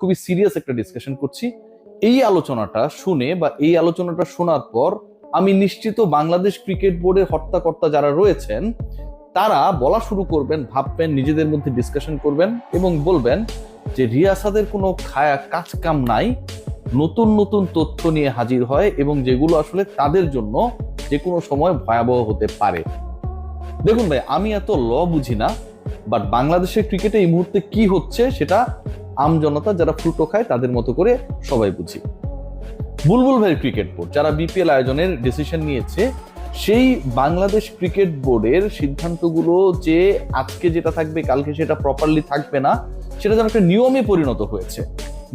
খুবই সিরিয়াস একটা ডিসকাশন করছি। এই আলোচনাটা শুনে বা এই আলোচনাটা শোনার পর আমি নিশ্চিত বাংলাদেশ ক্রিকেট বোর্ডের হর্তাকর্তা যারা রয়েছেন, তারা বলা শুরু করবেন, ভাববেন, নিজেদের মধ্যে ডিসকাশন করবেন এবং বলবেন যে রিয়াসাদের কোনো খায়া কাজ কাম নাই, নতুন নতুন তথ্য নিয়ে হাজির হয় এবং যেগুলো আসলে তাদের জন্য যে কোনো সময় ভয়াবহ হতে পারে। দেখুন ভাই, আমি এত ল বুঝি না বাট বাংলাদেশের ক্রিকেটে এই মুহূর্তে কি হচ্ছে সেটা আমজনতা যারা ফ্রুটো খায়, তাদের মতো করে সবাই বুঝি। বুলবুল ভাই ক্রিকেট বোর্ড, যারা বিপিএল আয়োজনের ডিসিশন নিয়েছে, সেই বাংলাদেশ ক্রিকেট বোর্ডের সিদ্ধান্তগুলো যে আজকে যেটা থাকবে, কালকে সেটা প্রপারলি থাকবে না, সেটা যেন একটা নিয়মে পরিণত হয়েছে।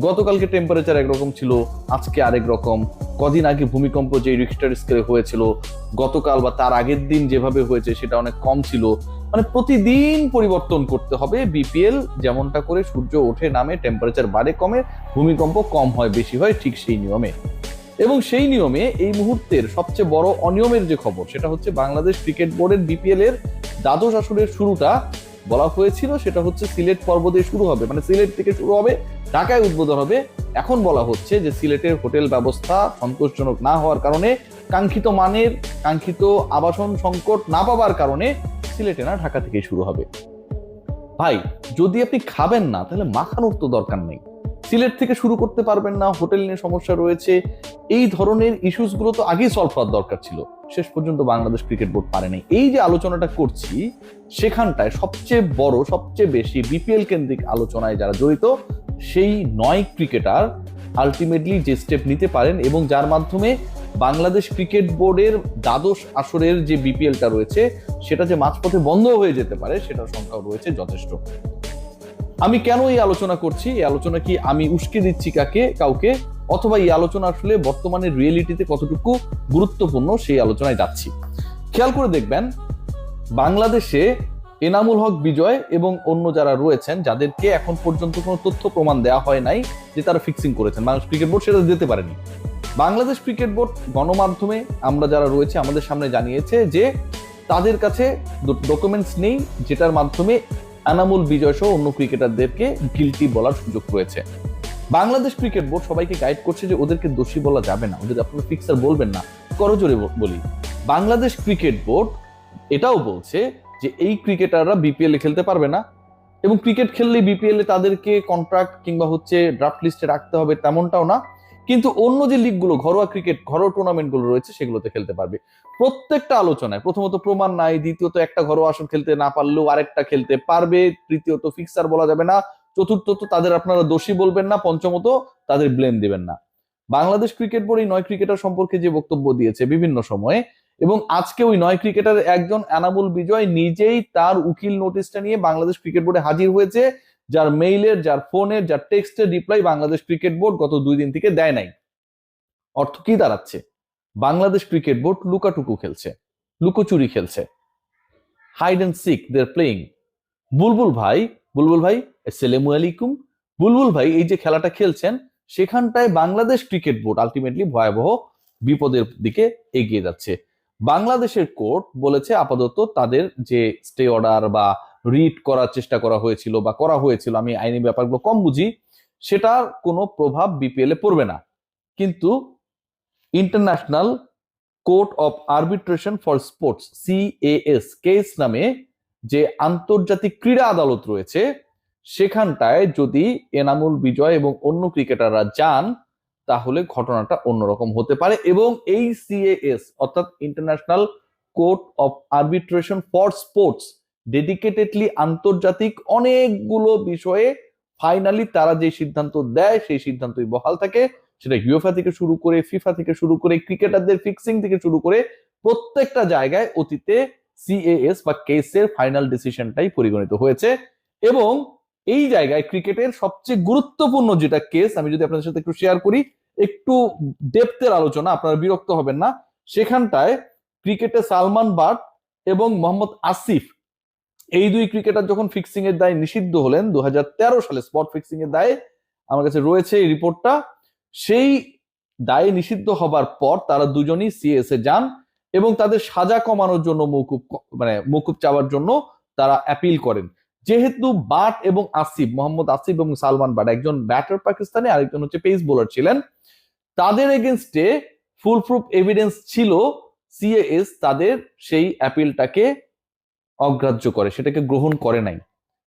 গতকালকে টেম্পারেচার একরকম ছিল, আজকে আরেক রকম। কদিন আগে ভূমিকম্প যে রিক্টার স্কেলে হয়েছিল, গতকাল বা তার আগের দিন যেভাবে হয়েছে, সেটা অনেক কম ছিল। মানে প্রতিদিন পরিবর্তন করতে হবে বিপিএল যেমনটা করে সূর্য ওঠে, নামে টেম্পারেচার বাড়ে, কমে, ভূমিকম্প কম হয়, বেশি হয়, ঠিক সেই নিয়মে। এবং সেই নিয়মে এই মুহূর্তের সবচেয়ে বড় অনিয়মের যে খবর, সেটা হচ্ছে বাংলাদেশ ক্রিকেট বোর্ডের বিপিএল এর দ্বাদশ আসরের শুরুটা বলা হয়েছিল, সেটা হচ্ছে সিলেট পর্ব দিয়ে শুরু হবে। মানে সিলেট থেকে শুরু হবে, ঢাকায় উদ্বোধন হবে। এখন বলা হচ্ছে যে সিলেটের হোটেল ব্যবস্থা সন্তোষজনক না হওয়ার কারণে কাঙ্ক্ষিত মানের, কাঙ্ক্ষিত আবাসন সংকট না পাওয়ার কারণে সিলেটে না ঢাকা থেকেই শুরু হবে। ভাই, যদি আপনি খাবেন না, তাহলে মাখানোর তো দরকার নেই। সিলেট থেকে শুরু করতে পারবেন না, হোটেল নিয়ে সমস্যা রয়েছে। এই ধরনের ইস্যুসগুলো তো আগেই সলভ হওয়ার দরকার ছিল। শেষ পর্যন্ত বাংলাদেশ ক্রিকেট বোর্ড পারেনি এই যে আলোচনাটা করছি, সেখানটায় সবচেয়ে বড়, সবচেয়ে বেশি বিপিএল কেন্দ্রিক আলোচনায় যারা জড়িত, সেই নয় ক্রিকেটার আলটিমেটলি যে স্টেপ নিতে পারেন এবং যার মাধ্যমে বাংলাদেশ ক্রিকেট বোর্ডের দ্বাদশ আসরের যে বিপিএলটা রয়েছে, সেটা যে মাঝপথে বন্ধ হয়ে যেতে পারে, সেটার সংখ্যাও রয়েছে যথেষ্ট। আমি কেন এই আলোচনা করছি? এই আলোচনা কি আমি উস্কে দিচ্ছি কাকে, কাউকে? অথবা এই আলোচনা আসলে বর্তমানে রিয়েলিটিতে কতটুকু গুরুত্বপূর্ণ, সেই আলোচনায় যাচ্ছি। খেয়াল করে দেখবেন, বাংলাদেশে এনামুল হক বিজয় এবং অন্য যারা রয়েছেন, যাদেরকে এখন পর্যন্ত কোনো তথ্য প্রমাণ দেওয়া হয় নাই যে তারা ফিক্সিং করেছেন। বাংলাদেশ ক্রিকেট বোর্ড সেটা দিতে পারেনি। বাংলাদেশ ক্রিকেট বোর্ড গণমাধ্যমে আমরা যারা রয়েছে, আমাদের সামনে জানিয়েছে যে তাদের কাছে ডকুমেন্টস নেই, যেটার মাধ্যমে এনামুল বিজয় সহ অন্য ক্রিকেটারদেরকে গিলটি বলার সুযোগ রয়েছে। বাংলাদেশ ক্রিকেট বোর্ড সবাইকে গাইড করছে যে ওদেরকে দোষী বলা যাবে না। ওদের আপনারা ফিক্সার বলবেন না। করজোরে বলি। বাংলাদেশ ক্রিকেট বোর্ড এটাও বলছে যে এই ক্রিকেটাররা বিপিএল খেলতে পারবে না এবং ক্রিকেট খেললে বিপিএল তাদেরকে কন্ট্রাক্ট কিংবা হচ্ছে ড্রাফট লিস্টে রাখতে হবে তেমনটাও না। কিন্তু অন্য যে লিগগুলো ঘরোয়া ক্রিকেট ঘরোয়া টুর্নামেন্টগুলো রয়েছে, সেগুলোতে খেলতে পারবে। প্রত্যেকটা আলোচনায়, প্রথমত প্রমাণ নাই, দ্বিতীয়ত একটা ঘরোয়া আসন খেলতে না পারলেও আরেকটা খেলতে পারবে, তৃতীয়ত ফিক্সার বলা যাবে না, চতুর্থত তাদের আপনারা দোষী বলবেন না, পঞ্চমত তাদের ব্লেম দিবেন না। বাংলাদেশ ক্রিকেট বোর্ড এই নয় ক্রিকেটার সম্পর্কে যে বক্তব্য দিয়েছে বিভিন্ন সময়ে, এবং আজকে ওই নয় ক্রিকেটার একজন এনামুল বিজয় নিজেই তার উকিল নোটিশটা নিয়ে বাংলাদেশ ক্রিকেট বোর্ডে হাজির হয়েছে যার মেইলের যার ফোনের যার টেক্সটের রিপ্লাই বাংলাদেশ ক্রিকেট বোর্ড গত দুই দিন থেকে দেয় নাই। অর্থ কি দাঁড়াচ্ছে? বাংলাদেশ ক্রিকেট বোর্ড লুকাটুকু খেলছে, লুকোচুরি খেলছে। হাইড অ্যান্ড সিক দের প্লেইং বুলবুল ভাই বুলবুল ভাই, আসসালামু আলাইকুম। বুলবুল ভাই, এই যে খেলাটা খেলছেন, সেখানটায় বাংলাদেশ ক্রিকেট বোর্ড আলটিমেটলি ভয়াবহ বিপদের দিকে এগিয়ে যাচ্ছে। বাংলাদেশের কোর্ট বলেছে আপাতত তাদের যে স্টে অর্ডার বা রিড করার চেষ্টা করা হয়েছিল বা করা হয়েছিল, আমি আইনি ব্যাপারগুলো কম বুঝি, সেটার কোনো প্রভাব বিপিএল পড়বে না। কিন্তু international court of arbitration for sports CAS case নামে যে আন্তর্জাতিক ক্রীড়া আদালত রয়েছে, সেখানটায় যদি এনামুল বিজয় এবং অন্য ক্রিকেটাররা যান, তাহলে ঘটনাটা অন্যরকম হতে পারে এবং এই সিএএস অর্থাৎ international court of arbitration for sports dedicatedly আন্তর্জাতিক অনেকগুলো বিষয়ে ফাইনালি তারা যে সিদ্ধান্ত দেয়, সেই সিদ্ধান্তই বহাল থাকে। সেটা ইউএফা থেকে শুরু করে ফিফা থেকে শুরু করে ক্রিকেটারদের ফিক্সিং থেকে শুরু করে প্রত্যেকটা জায়গায় অতীতে সিএএস বা কেসের ফাইনাল ডিসিশনটাই পরিগণিত হয়েছে। এবং এই জায়গায় ক্রিকেটের সবচেয়ে গুরুত্বপূর্ণ যেটা কেস আমি যদি আপনাদের সাথে একটু শেয়ার করি, একটু ডেপথের আলোচনা, আপনারা বিরক্ত হবেন না। সেখানটায় ক্রিকেটে সালমান বাট এবং মোহাম্মদ আসিফ এই দুই ক্রিকেটার যখন ফিক্সিং এর দায় নিষিদ্ধ হলেন, দুহাজার তেরো সালে স্পট ফিক্সিং এর দায়ে আমার কাছে রয়েছে এই রিপোর্টটা সেই দায়ে নিষিদ্ধ হবার পর তারা দুজনই সিএস এ যান এবং তাদের সাজা কমানোর জন্য মৌকুব মানে মৌকুব চাওয়ার জন্য তারা অ্যাপিল করেন। যেহেতু বাট এবং আসিফ, মোহাম্মদ আসিফ এবং সালমান বাট একজন ব্যাটার পাকিস্তানি, আরেকজন হচ্ছে পেস বোলার ছিলেন। তাদের এগেনস্টে ফুল প্রুফ এভিডেন্স ছিল সিএএস তাদের সেই অ্যাপিলটাকে অগ্রাহ্য করে সেটাকে গ্রহণ করে নাই।